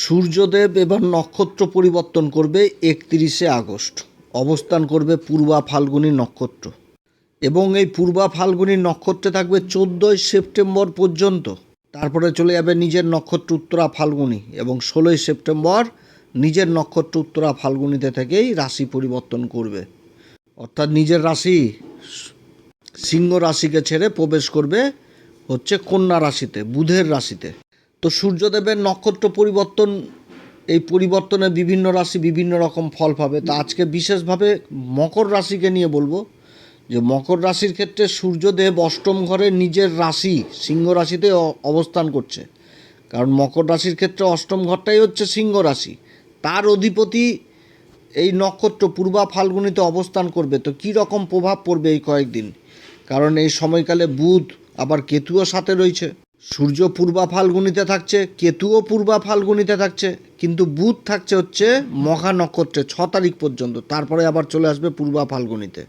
সূর্যদেব এবার নক্ষত্র পরিবর্তন করবে একত্রিশে আগস্ট। অবস্থান করবে পূর্বা ফাল্গুনী নক্ষত্র। এবং এই পূর্বা ফাল্গুনী নক্ষত্রে থাকবে চোদ্দোই সেপ্টেম্বর পর্যন্ত। তারপরে চলে যাবে নিজের নক্ষত্র উত্তরা ফাল্গুনী এবং ষোলোই সেপ্টেম্বর নিজের নক্ষত্র উত্তরা ফাল্গুনীতে থেকেই রাশি পরিবর্তন করবে। অর্থাৎ নিজের রাশি সিংহ রাশিকে ছেড়ে প্রবেশ করবে হচ্ছে কন্যা রাশিতে, বুধের রাশিতে। তো সূর্যদেবের নক্ষত্র পরিবর্তন, এই পরিবর্তনে বিভিন্ন রাশি বিভিন্ন রকম ফল পাবে। তা আজকে বিশেষভাবে মকর রাশিকে নিয়ে বলব, যে মকর রাশির ক্ষেত্রে সূর্যদেব অষ্টম ঘরে নিজের রাশি, সিংহ রাশিতে অবস্থান করছে। কারণ মকর রাশির ক্ষেত্রে অষ্টম ঘরটাই হচ্ছে সিংহ রাশি। তার অধিপতি এই নক্ষত্র পূর্বা ফাল্গুনিতে অবস্থান করবে। তো কী রকম প্রভাব পড়বে এই কয়েকদিন? কারণ এই সময়কালে বুধ, আবার কেতুও সাথে রয়েছে। সূর্য পূর্বা ফাল্গুনিতে থাকছে, কেতুও পূর্বা ফাল্গুনিতে থাকছে, কিন্তু বুধ থাকছে হচ্ছে মঘা নক্ষত্রে ছ তারিখ পর্যন্ত, তারপরে আবার চলে আসবে পূর্বা ফাল্গুনিতে।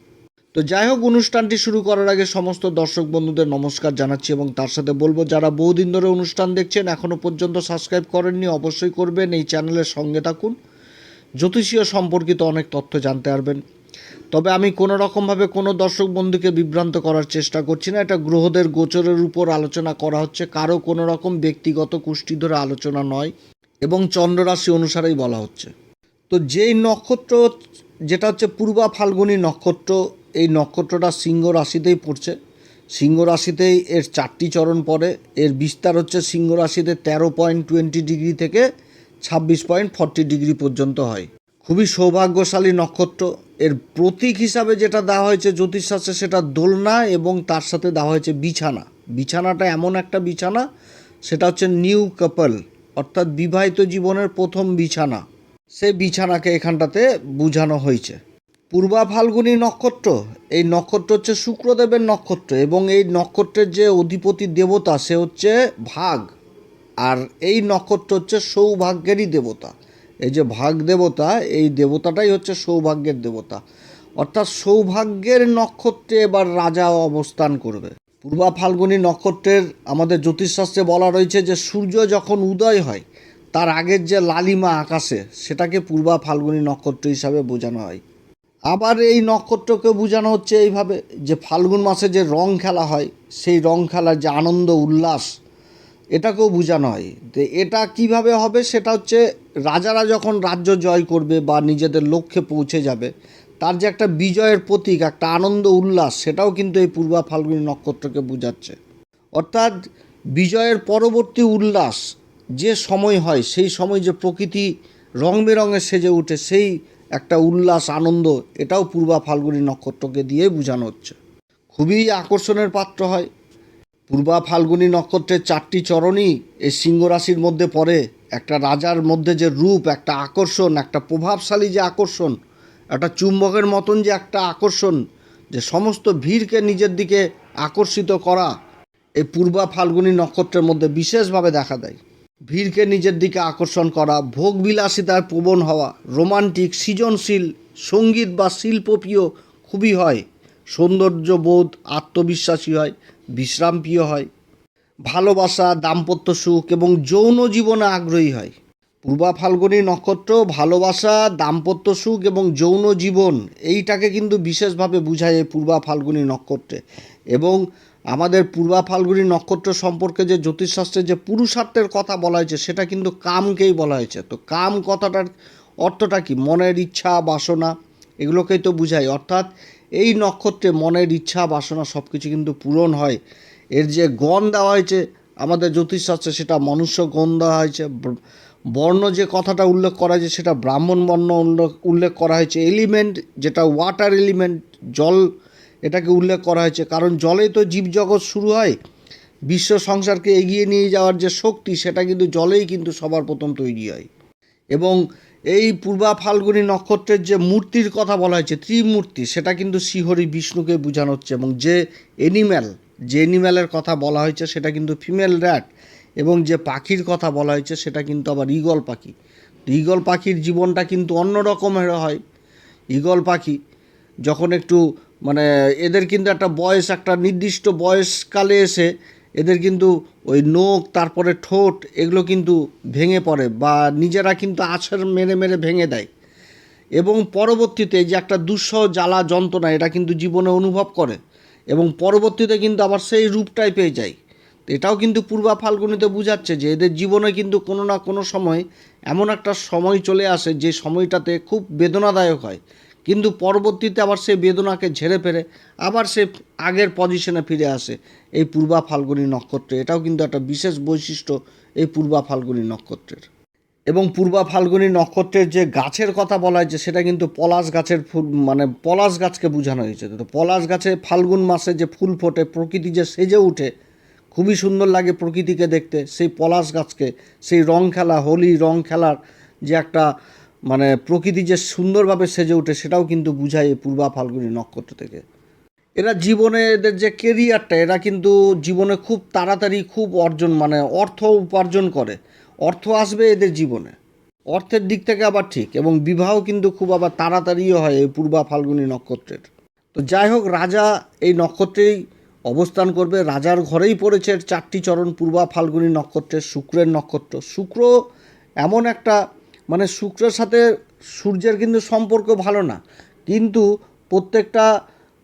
তো যাই হোক, অনুষ্ঠানটি শুরু করার আগে সমস্ত দর্শক বন্ধুদের নমস্কার জানাচ্ছি এবং তার সাথে বলব, যারা বহুদিন ধরে অনুষ্ঠান দেখছেন এখনও পর্যন্ত সাবস্ক্রাইব করেননি, অবশ্যই করবেন, এই চ্যানেলের সঙ্গে থাকুন। জ্যোতিষীয় সম্পর্কিত অনেক তথ্য জানতে পারবেন। তবে আমি কোনো রকমভাবে কোনো দর্শক বন্ধুকে বিভ্রান্ত করার চেষ্টা করছি না। এটা গ্রহদের গোচরের উপর আলোচনা করা হচ্ছে। কারও কোনো রকম ব্যক্তিগত কুষ্টি ধরে আলোচনা নয় এবং চন্দ্ররাশি অনুসারেই বলা হচ্ছে। তো যেই নক্ষত্র যেটা হচ্ছে পূর্বা ফাল্গুনী নক্ষত্র, এই নক্ষত্রটা সিংহ রাশিতেই পড়ছে। সিংহ রাশিতেই এর চারটি চরণ পড়ে। এর বিস্তার হচ্ছে সিংহ রাশিতে তেরো পয়েন্ট টোয়েন্টি ডিগ্রি থেকে ছাব্বিশ পয়েন্ট ফর্টি ডিগ্রি পর্যন্ত হয়। খুবই সৌভাগ্যশালী নক্ষত্র। এর প্রতীক হিসাবে যেটা দেওয়া হয়েছে জ্যোতিষশাস্ত্রে সেটা দোলনা এবং তার সাথে দেওয়া হয়েছে বিছানা। বিছানাটা এমন একটা বিছানা, সেটা হচ্ছে নিউ কাপল, অর্থাৎ বিবাহিত জীবনের প্রথম বিছানা। সে বিছানাকে এখানটাতে বোঝানো হয়েছে। পূর্বা ফাল্গুনী নক্ষত্র, এই নক্ষত্র হচ্ছে শুক্রদেবের নক্ষত্র এবং এই নক্ষত্রের যে অধিপতি দেবতা সে হচ্ছে ভাগ। আর এই নক্ষত্র হচ্ছে সৌভাগ্যেরই দেবতা। এই যে ভাগ দেবতা, এই দেবতাটাই হচ্ছে সৌভাগ্যের দেবতা। অর্থাৎ সৌভাগ্যের নক্ষত্রে এবার রাজা অবস্থান করবে। পূর্বা ফাল্গুনী নক্ষত্রের আমাদের জ্যোতিষশাস্ত্রে বলা রয়েছে যে, সূর্য যখন উদয় হয়, তার আগের যে লালিমা আকাশে, সেটাকে পূর্বা ফাল্গুনী নক্ষত্র হিসাবে বোঝানো হয়। আবার এই নক্ষত্রকে বোঝানো হচ্ছে এইভাবে যে, ফাল্গুন মাসে যে রং খেলা হয়, সেই রং খেলার যে আনন্দ, উল্লাস এটাকেও বোঝানো হয় তো এটা কীভাবে হবে সেটা হচ্ছে রাজারা যখন রাজ্য জয় করবে বা নিজেদের লক্ষ্যে পৌঁছে যাবে, তার যে একটা বিজয়ের প্রতীক, একটা আনন্দ উল্লাস, সেটাও কিন্তু এই পূর্বা ফাল্গুনী নক্ষত্রকে বোঝাচ্ছে। অর্থাৎ বিজয়ের পরবর্তী উল্লাস যে সময় হয়, সেই সময় যে প্রকৃতি রং বেরঙে সেজে ওঠে সেই একটা উল্লাস, আনন্দ, এটাও পূর্বা ফাল্গুনী নক্ষত্রকে দিয়ে বোঝানো হচ্ছে। খুবই আকর্ষণের পাত্র হয়। পূর্বা ফাল্গুনী নক্ষত্রের চারটি চরণই এই সিংহ রাশির মধ্যে পড়ে। একটা রাজার মধ্যে যে রূপ, একটা আকর্ষণ, একটা প্রভাবশালী যে আকর্ষণ, একটা চুম্বকের মতন যে একটা আকর্ষণ, যে সমস্ত ভিড়কে নিজের দিকে আকর্ষিত করা এই পূর্বা ফাল্গুনী নক্ষত্রের মধ্যে বিশেষভাবে দেখা দেয়। ভিড়কে নিজের দিকে আকর্ষণ করা ভোগবিলাসিতার প্রবণ হওয়া, রোমান্টিক, সৃজনশীল, সংগীত বা শিল্পপ্রিয় খুবই হয়। সৌন্দর্যবোধ, আত্মবিশ্বাসী হয়। বিশ্রামপ্রিয় হয়, ভালোবাসা, দাম্পত্য সুখ এবং যৌন জীবনে আগ্রহী হয়। পূর্বা ফাল্গুনী নক্ষত্র, ভালোবাসা, দাম্পত্য সুখ এবং যৌন জীবন, এইটাকে কিন্তু বিশেষভাবে বোঝায় এই পূর্বা ফাল্গুনী নক্ষত্রে। এবং আমাদের পূর্বা ফাল্গুনী নক্ষত্র সম্পর্কে যে জ্যোতিষশাস্ত্রে যে পুরুষার্থের কথা বলা হয়েছে, সেটা কিন্তু কামকেই বলা হয়েছে। তো কাম কথাটার অর্থটা কি? মনের ইচ্ছা, বাসনা, এগুলোকেই তো বুঝায়। অর্থাৎ এই নক্ষত্রে মনের ইচ্ছা, বাসনা সব কিছু কিন্তু পূরণ হয়। এর যে গণ দেওয়া হয়েছে, আমাদের জ্যোতিষশাস্ত্রে সেটা মনুষ্য গণ দেওয়া হয়েছে। বর্ণ যে কথাটা উল্লেখ করা হয়েছে, সেটা ব্রাহ্মণ বর্ণ উল্লেখ করা হয়েছে। এলিমেন্ট যেটা ওয়াটার এলিমেন্ট জল এটাকে উল্লেখ করা হয়েছে। কারণ জলেই তো জীবজগৎ শুরু হয়। বিশ্ব সংসারকে এগিয়ে নিয়ে যাওয়ার যে শক্তি, সেটা কিন্তু জলেই কিন্তু সবার প্রথম তৈরি হয়। এবং এই পূর্বা ফাল্গুনী নক্ষত্রের যে মূর্তির কথা বলা হয়েছে, ত্রিমূর্তি, সেটা কিন্তু শ্রীহরি বিষ্ণুকে বোঝানো হচ্ছে এবং যে এনিম্যাল যে এনিম্যালের কথা বলা হয়েছে, সেটা কিন্তু ফিমেল র্যাট এবং যে পাখির কথা বলা হয়েছে, সেটা কিন্তু আবার ঈগল পাখি। ঈগল পাখির জীবনটা কিন্তু অন্য রকমের হয়। ঈগল পাখি যখন একটু মানে এদের কিন্তু একটা বয়স, একটা নির্দিষ্ট বয়সকালে এসে এদের কিন্তু ওই নোক তারপরে ঠোঁট, এগুলো কিন্তু ভেঙে পড়ে বা নিজেরা কিন্তু আছাড় মেরে মেরে ভেঙে দেয়। এবং পরবর্তীতে যে একটা দুঃসহ জ্বালা যন্ত্রণা, এটা কিন্তু জীবনে অনুভব করে এবং পরবর্তীতে কিন্তু আবার সেই রূপটাই পেয়ে যায়। এটাও কিন্তু পূর্বা ফাল্গুনিতে বুঝাচ্ছে যে এদের জীবনে কিন্তু কোনো না কোনো সময় এমন একটা সময় চলে আসে যে সময়টাতে খুব বেদনাদায়ক হয়। কিন্তু পরবর্তীতে আবার সে বেদনাকে ঝেড়ে ফেরে আবার সে আগের পজিশনে ফিরে আসে এই পূর্বা ফাল্গুনী নক্ষত্রে। এটাও কিন্তু একটা বিশেষ বৈশিষ্ট্য এই পূর্বা ফাল্গুনী নক্ষত্রের। এবং পূর্বা ফাল্গুনী নক্ষত্রের যে গাছের কথা বলা হয়েছে, সেটা কিন্তু পলাশ গাছের ফুল মানে পলাশ গাছকে বোঝানো হয়েছে। তো পলাশ গাছে ফাল্গুন মাসে যে ফুল ফোটে, প্রকৃতি যে সেজে উঠে, খুবই সুন্দর লাগে প্রকৃতিকে দেখতে। সেই পলাশ গাছকে, সেই রং খেলা, হোলি রং খেলার যে একটা মানে প্রকৃতি যে সুন্দরভাবে সেজে ওঠে সেটাও কিন্তু বুঝায় এই পূর্বা ফাল্গুনী নক্ষত্র থেকে। এরা জীবনে এদের যে কেরিয়ারটা এরা কিন্তু জীবনে খুব তাড়াতাড়ি খুব অর্জন মানে অর্থ উপার্জন করে। অর্থ আসবে এদের জীবনে। অর্থের দিক থেকে আবার ঠিক এবং বিবাহ কিন্তু খুব আবার তাড়াতাড়িও হয় এই পূর্বা ফাল্গুনী নক্ষত্রের। তো যাই হোক, রাজা এই নক্ষত্রেই অবস্থান করবে। রাজার ঘরেই পড়েছে চারটি চরণ, পূর্বা ফাল্গুনী নক্ষত্রের শুক্রের নক্ষত্র। শুক্র এমন একটা মানে শুক্রের সাথে সূর্যের কিন্তু সম্পর্ক ভালো না। কিন্তু প্রত্যেকটা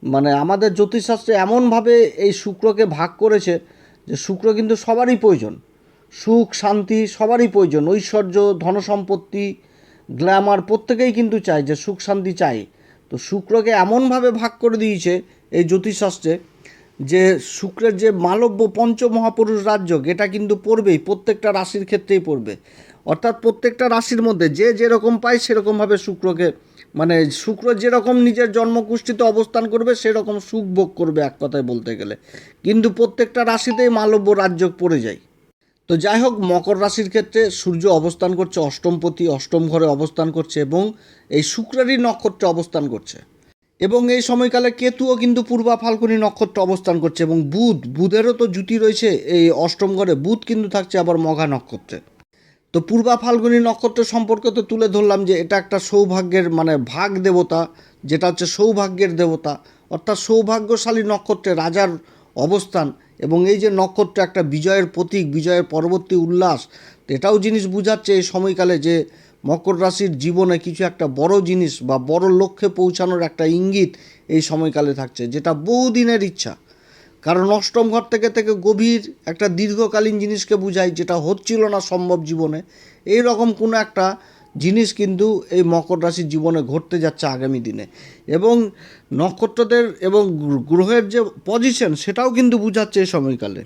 মানে আমাদের জ্যোতিষশাস্ত্রে এমনভাবে এই শুক্রকে ভাগ করেছে যে শুক্র কিন্তু সবারই প্রয়োজন। সুখ, শান্তি সবারই প্রয়োজন। ঐশ্বর্য, ধনসম্পত্তি, গ্ল্যামার প্রত্যেকেই কিন্তু চায় যে সুখ, শান্তি চাই তো শুক্রকে এমনভাবে ভাগ করে দিয়েছে এই জ্যোতিষশাস্ত্রে যে শুক্রের যে মালব্য পঞ্চমহাপুরুষ রাজ্য এটা কিন্তু পড়বেই, প্রত্যেকটা রাশির ক্ষেত্রেই পড়বে। অর্থাৎ প্রত্যেকটা রাশির মধ্যে যে যেরকম পায় সেরকমভাবে শুক্রকে মানে শুক্র যেরকম নিজের জন্মকুষ্ঠিতে অবস্থান করবে, সেরকম সুখ ভোগ করবে এক কথায় বলতে গেলে। কিন্তু প্রত্যেকটা রাশিতেই মালব্য রাজ্য পড়ে যায়। তো যাই হোক, মকর রাশির ক্ষেত্রে সূর্য অবস্থান করছে, অষ্টমপতি অষ্টম ঘরে অবস্থান করছে এবং এই শুক্রেরই নক্ষত্রে অবস্থান করছে। এবং এই সময়কালে কেতুও কিন্তু পূর্বা ফাল্গুনি নক্ষত্র অবস্থান করছে এবং বুধ, বুধেরও তো জুতি রয়েছে, এই অষ্টম ঘরে বুধ কিন্তু থাকছে আবার মঘা নক্ষত্রে। তো পূর্বা ফাল্গুনি নক্ষত্র সম্পর্কে তো তুলে ধরলাম যে এটা একটা সৌভাগ্যের মানে ভাগ দেবতা, যেটা হচ্ছে সৌভাগ্যের দেবতা, অর্থাৎ সৌভাগ্যশালী নক্ষত্রে রাজার অবস্থান এবং এই যে নক্ষত্র একটা বিজয়ের প্রতীক, বিজয়ের পরবর্তী উল্লাস এটাও জিনিস বুঝাচ্ছে এই সময়কালে যে মকর রাশির জীবনে কিছু একটা বড় জিনিস বা বড় লক্ষ্যে পৌঁছানোর একটা ইঙ্গিত এই সময়কালে থাকছে, যেটা বহুদিনের ইচ্ছা। কারণ অষ্টম ঘর থেকে থেকে গভীর একটা দীর্ঘকালীন জিনিসকে বোঝায় যেটা হচ্ছিল না সম্ভব জীবনে এই রকম কোনো একটা জিনিস কিন্তু এই মকর রাশির জীবনে ঘটতে যাচ্ছে আগামী দিনে। এবং নক্ষত্রদের এবং গ্রহের যে পজিশন সেটাও কিন্তু বোঝাচ্ছে এই সময়কালে।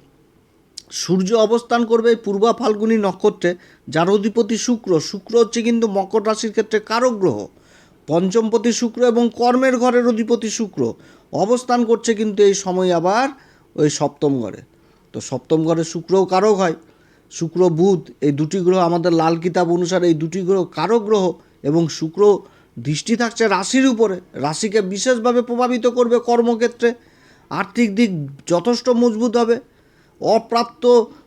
সূর্য অবস্থান করবে পূর্বা ফাল্গুনী নক্ষত্রে, যার অধিপতি শুক্র। শুক্র হচ্ছে কিন্তু মকর রাশির ক্ষেত্রে কারক গ্রহ। পঞ্চমপতি শুক্র এবং কর্মের ঘরের অধিপতি শুক্র। অবস্থান করছে কিন্তু এই সময় আবার ওই সপ্তম ঘরে। তো সপ্তম ঘরে শুক্রও কারক হয়। শুক্র বুধ, এই দুটি গ্রহ আমাদের লাল কিতাব অনুসারে এই দুটি গ্রহ কারক গ্রহ এবং শুক্র দৃষ্টি থাকছে রাশির উপরে। রাশিকে বিশেষভাবে প্রভাবিত করবে কর্মক্ষেত্রে। আর্থিক দিক যথেষ্ট মজবুত হবে। অপ্রাপ্ত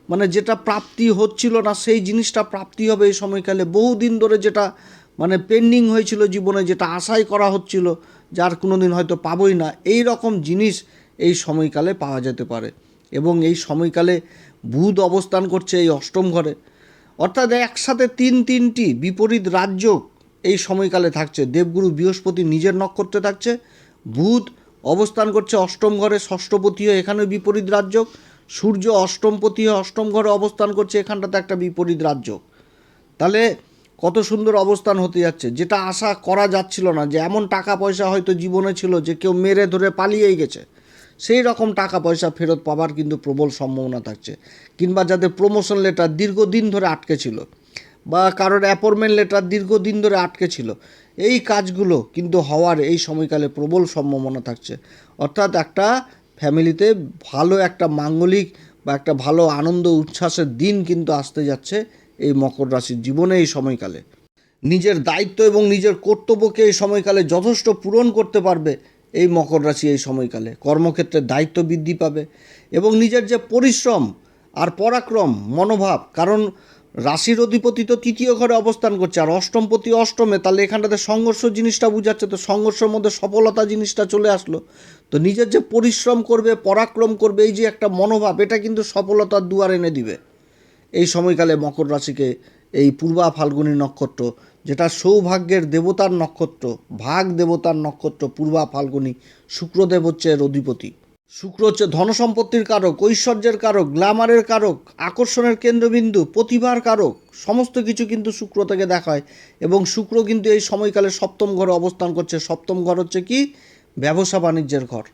মানে যেটা প্রাপ্তি হচ্ছিল না, সেই জিনিসটা প্রাপ্তি হবে এই সময়কালে। বহুদিন ধরে যেটা মানে পেন্ডিং হয়েছিল জীবনে, যেটা আশাই করা হচ্ছিল, যার কোনো দিন হয়তো পাবোই না, এই রকম জিনিস এই সময়কালে পাওয়া যেতে পারে। এবং এই সময়কালে বুধ অবস্থান করছে এই অষ্টম ঘরে। অর্থাৎ একসাথে তিন তিনটি বিপরীত রাজ্য এই সময়কালে থাকছে। দেবগুরু বৃহস্পতি নিজের নক্ষত্রে থাকছে বুধ অবস্থান করছে অষ্টম ঘরে ষষ্ঠপতি হয়ে এখানে বিপরীত রাজ্য। সূর্য অষ্টমপতি অষ্টম ঘরে অবস্থান করছে, এখানটাতে একটা বিপরীত রাজ্য। তাহলে কত সুন্দর অবস্থান হতে যাচ্ছে, যেটা আশা করা যাচ্ছিল না যে এমন টাকা পয়সা হয়তো জীবনে ছিল যে কেউ মেরে ধরে পালিয়েই গেছে। সেই রকম টাকা পয়সা ফেরত পাবার কিন্তু প্রবল সম্ভাবনা থাকছে। কিংবা যাদের প্রমোশন লেটার দীর্ঘদিন ধরে আটকে ছিল, বা কারোর অ্যাপয়েন্টমেন্ট লেটার দীর্ঘদিন ধরে আটকে ছিল, এই কাজগুলো কিন্তু হওয়ার এই সময়কালে প্রবল সম্ভাবনা থাকছে। অর্থাৎ একটা ফ্যামিলিতে ভালো একটা মাঙ্গলিক বা একটা ভালো আনন্দ উচ্ছ্বাসের দিন কিন্তু আসতে যাচ্ছে এই মকর রাশির জীবনে এই সময়কালে। নিজের দায়িত্ব এবং নিজের কর্তব্যকে এই সময়কালে যথেষ্ট পূরণ করতে পারবে এই মকর রাশি এই সময়কালে। কর্মক্ষেত্রে দায়িত্ব বৃদ্ধি পাবে এবং নিজের যে পরিশ্রম আর পরাক্রম, মনোভাব, কারণ রাশির অধিপতি তো তৃতীয় ঘরে অবস্থান করছে আর অষ্টমপতি অষ্টমে, তাহলে এখানটাতে সংঘর্ষ জিনিসটা বুঝাচ্ছে, তো সংঘর্ষের মধ্যে সফলতা জিনিসটা চলে আসলো। তো নিজের যে পরিশ্রম করবে, পরাক্রম করবে, এই যে একটা মনোভাব, এটা কিন্তু সফলতার দুয়ার এনে দিবে। এই সময়কালে মকর রাশিকে এই পূর্বা ফাল্গুনী নক্ষত্র, যেটা সৌভাগ্যের দেবতার নক্ষত্র, ভাগ দেবতার নক্ষত্র, পূর্বা ফাল্গুনী, শুক্রদেব হচ্ছে এর অধিপতি। শুক্র হচ্ছে ধনসম্পত্তির কারক, ঐশ্বর্যের কারক, গ্ল্যামারের কারক, আকর্ষণের কেন্দ্রবিন্দু, প্রতিভার কারক, সমস্ত কিছু কিন্তু শুক্র থেকে দেখায় এবং শুক্র কিন্তু এই সময়কালে সপ্তম ঘরে অবস্থান করছে। সপ্তম ঘর হচ্ছে কি? ব্যবসা বাণিজ্যের ঘর।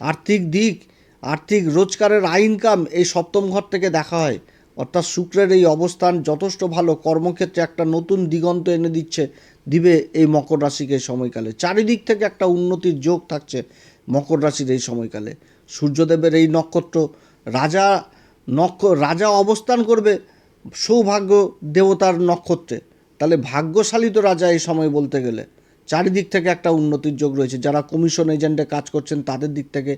আর্থিক দিক, আর্থিক রোজগারের ইনকাম এই সপ্তম ঘর থেকে দেখা হয়। অর্থাৎ শুক্রের এই অবস্থান যথেষ্ট ভালো। কর্মক্ষেত্রে একটা নতুন দিগন্ত এনে দিচ্ছে, দিবে এই মকর রাশিকে এই সময়কালে। চারিদিক থেকে একটা উন্নতির যোগ থাকছে মকর রাশির এই সময়কালে। সূর্যদেবের এই নক্ষত্র রাজা নক্ষ, রাজা অবস্থান করবে সৌভাগ্য দেবতার নক্ষত্রে। তাহলে ভাগ্যশালী তো রাজা এই সময় বলতে গেলে। চারিদিক থেকে একটা উন্নতির যোগ রয়েছে। যারা কমিশন এজেন্টে কাজ করছেন, তাদের দিক থেকে।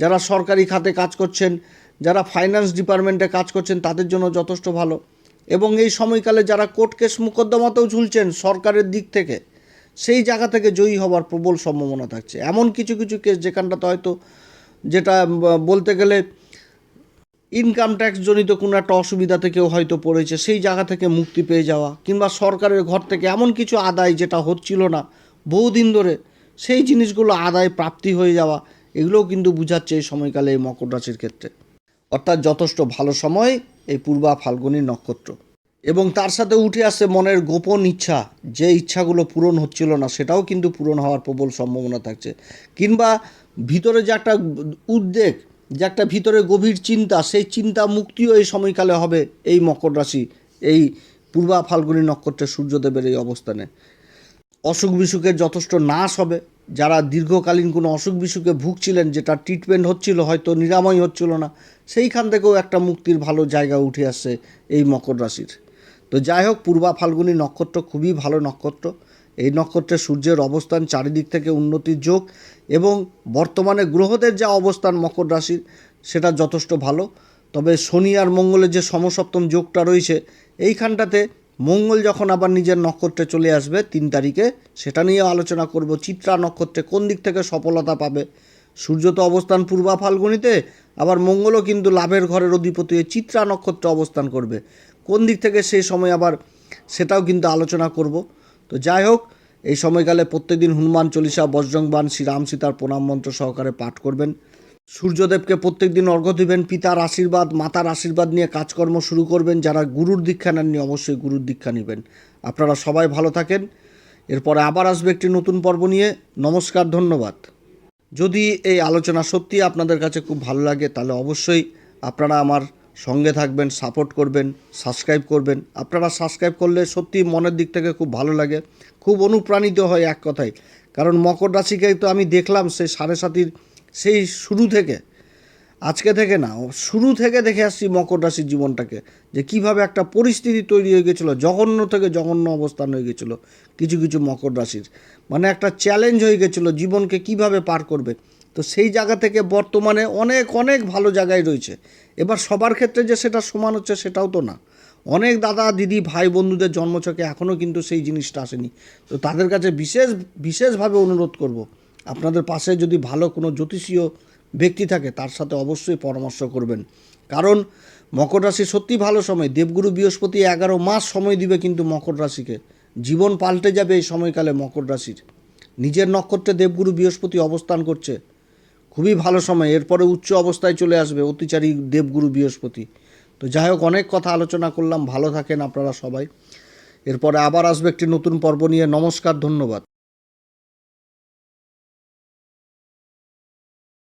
যারা সরকারি খাতে কাজ করছেন, যারা ফাইন্যান্স ডিপার্টমেন্টে কাজ করছেন, তাদের জন্য যথেষ্ট ভালো। এবং এই সময়কালে যারা কোর্ট কেস মোকদ্দমাতেও ঝুলছেন সরকারের দিক থেকে, সেই জায়গা থেকে জয়ী হওয়ার প্রবল সম্ভাবনা থাকছে। এমন কিছু কিছু কেস যেখানটাতে হয়তো যেটা বলতে গেলে ইনকাম ট্যাক্স জনিত কোনো একটা অসুবিধা থেকেও হয়তো পড়েছে, সেই জায়গা থেকে মুক্তি পেয়ে যাওয়া, কিংবা সরকারের ঘর থেকে এমন কিছু আদায় যেটা হচ্ছিল না বহুদিন ধরে সেই জিনিসগুলো আদায় প্রাপ্তি হয়ে যাওয়া, এগুলোও কিন্তু বুঝাচ্ছে এই সময়কালে এই মকর রাশির ক্ষেত্রে। অর্থাৎ যথেষ্ট ভালো সময় এই পূর্বা ফাল্গুনী নক্ষত্র। এবং তার সাথে উঠে আসছে মনের গোপন ইচ্ছা, যে ইচ্ছাগুলো পূরণ হচ্ছিল না, সেটাও কিন্তু পূরণ হওয়ার প্রবল সম্ভাবনা থাকছে। কিংবা ভিতরে যে একটা উদ্বেগ, যে একটা ভিতরে গভীর চিন্তা, সেই চিন্তা মুক্তিও এই সময়কালে হবে এই মকর রাশি, এই পূর্বা ফাল্গুনী নক্ষত্রের সূর্যদেবের এই অবস্থানে। অসুখ বিসুখের যথেষ্ট নাশ হবে। যারা দীর্ঘকালীন কোনো অসুখ বিসুখে ভুগছিলেন, যেটা ট্রিটমেন্ট হচ্ছিল, হয়তো নিরাময় হচ্ছিল না, সেইখান থেকেও একটা মুক্তির ভালো জায়গা উঠে আসছে এই মকর রাশির। তো যাই হোক, পূর্বা ফাল্গুনী নক্ষত্র খুবই ভালো নক্ষত্র। এই নক্ষত্রে সূর্যের অবস্থান চারিদিক থেকে উন্নতির যোগ এবং বর্তমানে গ্রহদের যা অবস্থান মকর রাশির, সেটা যথেষ্ট ভালো। তবে শনি আর মঙ্গলের যে সমসপ্তম যোগটা রয়েছে, এইখানটাতে মঙ্গল যখন আবার নিজের নক্ষত্রে চলে আসবে তিন তারিখে, সেটা নিয়ে আলোচনা করব। চিত্রা নক্ষত্রে কোন দিক থেকে সফলতা পাবে? সূর্য তো অবস্থান পূর্বা ফাল্গুনিতে, আবার মঙ্গলও কিন্তু লাভের ঘরের অধিপতি হয়ে চিত্রা নক্ষত্রে অবস্থান করবে। কোন দিক থেকে সেই সময় আবার সেটাও কিন্তু আলোচনা করব। তো যাই হোক, এই সময়কালে প্রত্যেকদিন হনুমান চল্লিশা বজ্রংবান শ্রীরাম সীতার প্রণাম মন্ত্র সহকারে পাঠ করবেন। সূর্যদেবকে প্রত্যেকদিন অর্ঘ্য দিবেন, পিতার আশীর্বাদ, মাতার আশীর্বাদ নিয়ে কাজকর্ম শুরু করবেন, যারা গুরুর দীক্ষা নেননি অবশ্যই গুরুর দীক্ষা নেবেন। আপনারা সবাই ভালো থাকেন। এরপরে আবার আসবে একটি নতুন পর্ব নিয়ে। নমস্কার, ধন্যবাদ। যদি এই আলোচনা সত্যি আপনাদের কাছে খুব ভালো লাগে, তাহলে অবশ্যই আপনারা আমার সঙ্গে থাকবেন, সাপোর্ট করবেন, সাবস্ক্রাইব করবেন। আপনারা সাবস্ক্রাইব করলে সত্যি মনের দিক থেকে খুব ভালো লাগে। খুব অনুপ্রাণিত হয় এক কথায়। কারণ মকর রাশিকে তো আমি দেখলাম সেই সাড়ে সাতির সেই শুরু থেকে, আজকে থেকে না, শুরু থেকে দেখে আসছি মকর রাশির জীবনটাকে, যে কীভাবে একটা পরিস্থিতি তৈরি হয়ে গেছিল জঘন্য থেকে জঘন্য অবস্থান হয়ে গেছিল কিছু কিছু মকর রাশির। মানে একটা চ্যালেঞ্জ হয়ে গেছিল জীবনকে কীভাবে পার করবে। তো সেই জায়গা থেকে বর্তমানে অনেক অনেক ভালো জায়গায় রয়েছে। এবার সবার ক্ষেত্রে যে সেটা সমান হচ্ছে সেটাও তো না। অনেক দাদা, দিদি, ভাই, বন্ধুদের জন্মছকে এখনও কিন্তু সেই জিনিসটা আসেনি। তো তাদের কাছে বিশেষ, বিশেষভাবে অনুরোধ করব আপনাদের পাশে যদি ভালো কোনো জ্যোতিষীয় ব্যক্তি থাকে, তার সাথে অবশ্যই পরামর্শ করবেন। কারণ মকর রাশি সত্যি ভালো সময়। দেবগুরু বৃহস্পতি এগারো মাস সময় দিবে কিন্তু মকর রাশিকে। জীবন পাল্টে যাবে এই সময়কালে মকর রাশির। নিজের নক্ষত্রে দেবগুরু বৃহস্পতি অবস্থান করছে। খুবই ভালো সময়। এরপরে উচ্চ অবস্থায় চলে আসবে অতিচারী দেবগুরু বৃহস্পতি। তো যাই হোক, অনেক কথা আলোচনা করলাম। ভালো থাকেন আপনারা সবাই। এরপরে আবার আসবে একটি নতুন পর্ব নিয়ে। নমস্কার, ধন্যবাদ।